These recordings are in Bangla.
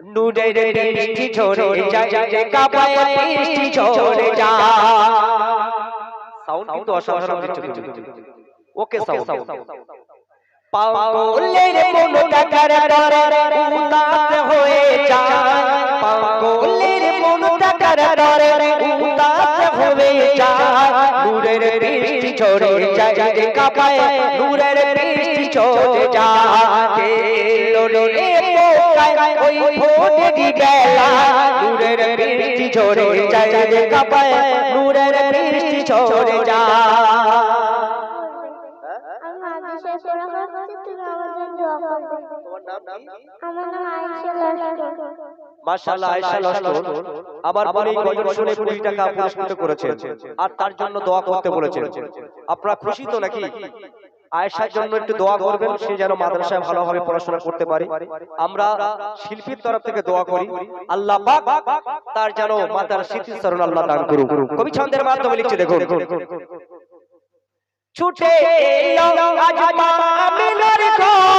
নূরের বৃষ্টি ঝরে যায় রে কাবায় বৃষ্টি ঝরে যায় সাউন্ড কিন্তু অসাধারণ ওকে সাউন্ড পাগলের মনটা কার ডরে উদাস হয়ে যায় পাগলের মনটা কার ডরে ঝরে যায় রে কাবায় নূরের বৃষ্টি ঝরে যায়। লোলে পোকায় ওই ভোরেরই বেলা। নূরের বৃষ্টি ঝরে যায় কাপায় নূরের বৃষ্টি ঝরে যায়। আমার নাম আয়েশা লস্কর মাশাআল্লাহ, আয়েশা লস্কর, আমার বোন গজল শুনে 20 টাকা পুরস্কৃত করেছেন। আর তার জন্য দোয়া করতে বলেছেন। আপনারা খুশি তো নাকি? আয়েশার জন্য একটু দোয়া করবেন, সে যেন মাদ্রাসায় ভালোভাবে পড়াশোনা করতে পারে। আমরা শিল্পীর তরফ থেকে দোয়া করি, আল্লাহ তার যেন মাতার স্মৃতি স্মরণ আল্লাহ দান কবি ছন্দের মাধ্যমে লিখছে, দেখুন। ছুটে আজ মামিনার ঘরে।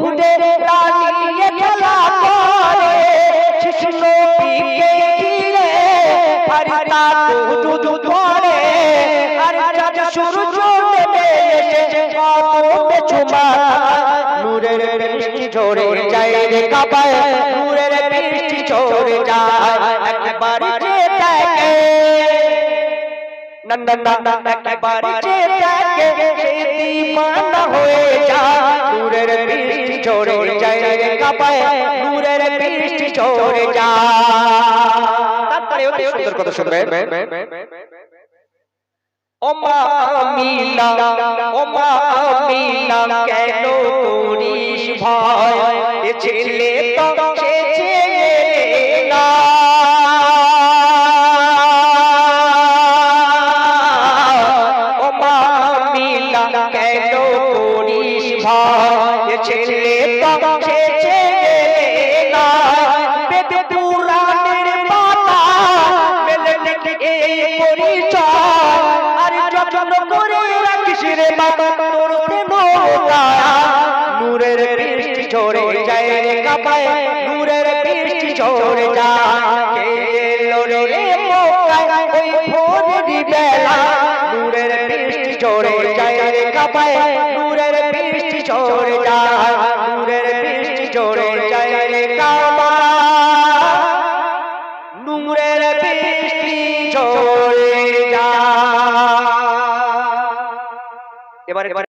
ঘুরে দাঁড়িয়ে খেলা করে? শিশু নবীকে ঘিরে হারিতা দুধ ধরে। আর চাঁদ সূর্য নেমে এসে কদমে চুমা নূরের বৃষ্টি ঝরে যায় রে কাবায় নূরের বৃষ্টি ঝরে যায়। নন্দন একবার যে দেখে সে দিওয়ানা হয়ে যায় নূরের বৃষ্টি ছেলে নূরের বৃষ্টি ঝরে যায় রে কাবায় নূরের বৃষ্টি ঝরে যায়। ওই ভোরেরই বেলা নূরের বৃষ্টি ঝরে যায় রে বৃষ্টি ঝরে যায় নূরের বৃষ্টি ঝরে যায় রে কাবা। নূরের বৃষ্টি ঝরে যায় এবারে।